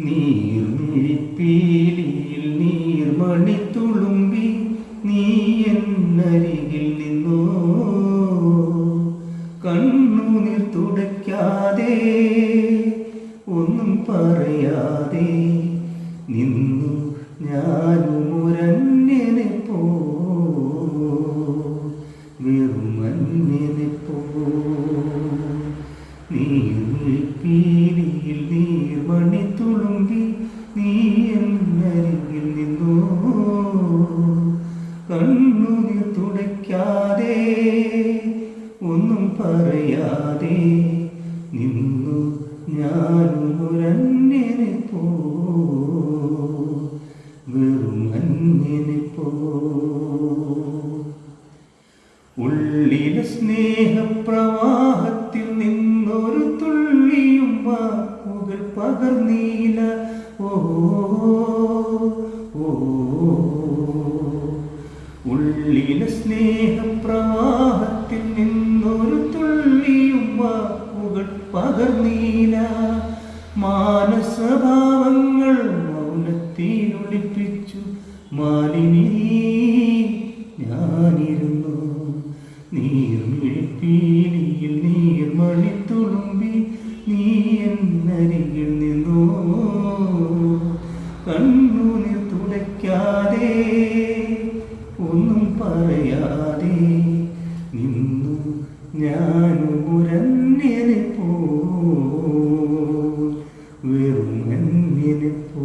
നീർമിഴിപ്പീലിയിൽ നീർമണി തുളുമ്പി നീ എന്നരികിൽ നിന്നോ? കണ്ണുനീർ തുടയ്ക്കാതെ ഒന്നും പറയാതെ നിന്നു ഞാനും ഒരന്യനെ പോ. വെറുമന്യനെ പോ. നീർമിഴിപ്പീലിയിൽ നീർമണി കണ്ണുനീർ തുടയ്ക്കാതെ ഒന്നും പറയാതെ നിന്നു ഞാൻ ഒരന്യനെ പോ. വെറും അന്യനെ പോ. ഉള്ളിലെ സ്നേഹപ്രവാഹത്തിൽ നിന്നൊരു തുള്ളിയും വാക്കുകൾ പകർന്നീല ഉള്ളിലെ സ്നേഹപ്രവാഹത്തിൽ നിന്നൊരു തുള്ളിയും വാക്കുകൾ പകർന്നീല മാനസഭാവങ്ങൾ മൗനത്തിലൊളിപ്പിച്ചു മാലിനി ഞാനിരുന്നു. നീർമിഴിപ്പീലിയിൽ നീർമണി തുളുമ്പി നീ എന്നരികിൽ നിന്നോ. കണ്ണുനിർ തുടയ്ക്കാതെ ഒന്നും പറയാതെ നിന്നു ഞാൻ മുരങ്ങനെ പോ വെറും പോ